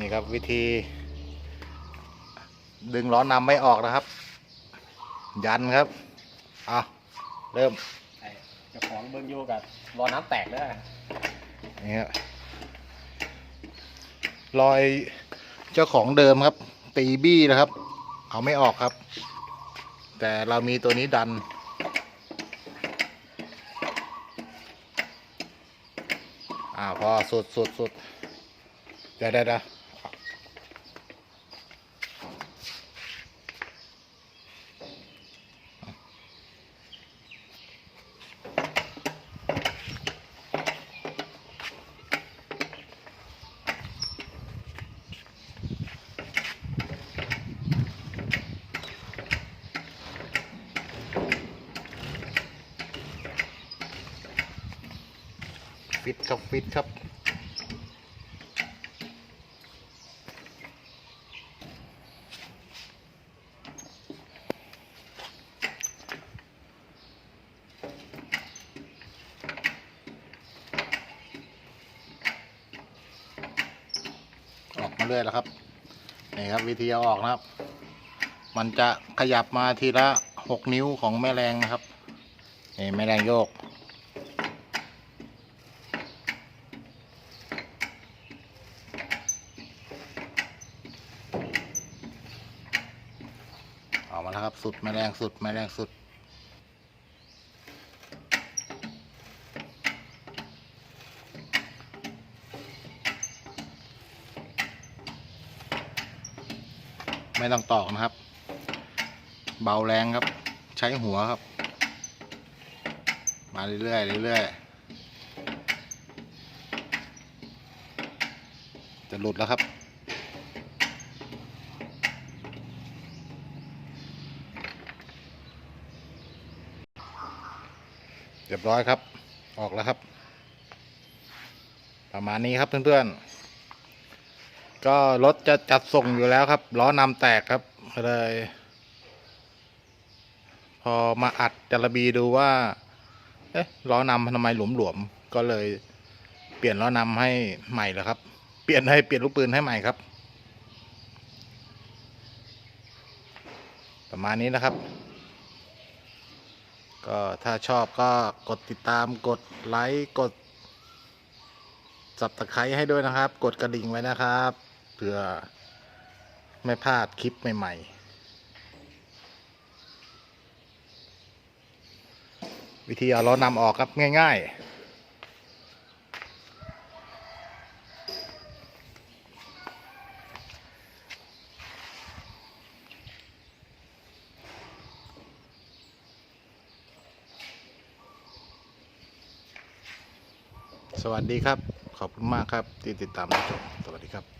นี่ครับวิธี ดึงล้อนำไม่ออกนะครับ ยันครับเอาเริ่มไอ้เจ้าของเบิ้งอยู่กับรอน้ำแตกเด้อนี่ครับรอยเจ้าของเดิมครับ ตีบี้นะครับ เอาไม่ออกครับ แต่เรามีตัวนี้ดันอ่าพอสุดสุดสุดเดี๋ยวเดี๋ยว ฟิตครับฟิตครับออกมาเรื่อยแล้วครับนี่ครับวิธีเอาออกนะครับ มันจะขยับมาทีละหกนิ้วของแม่แรงนะครับนี่แม่แรงโยก มาแล้วครับ สุดแม่แรงสุดแม่แรงสุด ไม่ต้องตอกนะครับ เบาแรงครับ ใช้หัวครับ มาเรื่อยๆเรื่อยๆจะหลุดแล้วครับ เรียบร้อยครับ ออกแล้วครับ ประมาณนี้ครับเพื่อนๆ ก็รถจะจัดส่งอยู่แล้วครับล้อนำแตกครับเลยพอมาอัดจารบีดูว่า เอ๊ะล้อนำทำไมหลวมๆก็เลยเปลี่ยนล้อนำให้ใหม่แล้วครับ เปลี่ยนให้เปลี่ยนลูกปืนให้ใหม่ครับ ประมาณนี้นะครับ ก็ถ้าชอบก็กดติดตามกดไลค์กดสับตะไคร้ให้ด้วยนะครับ กดกระดิ่งไว้นะครับเพื่อไม่พลาดคลิปใหม่ๆ วิธีเอาล้อนำออกครับง่าย ๆ สวัสดีครับ ขอบคุณมากครับที่ติดตามรับชมสวัสดีครับ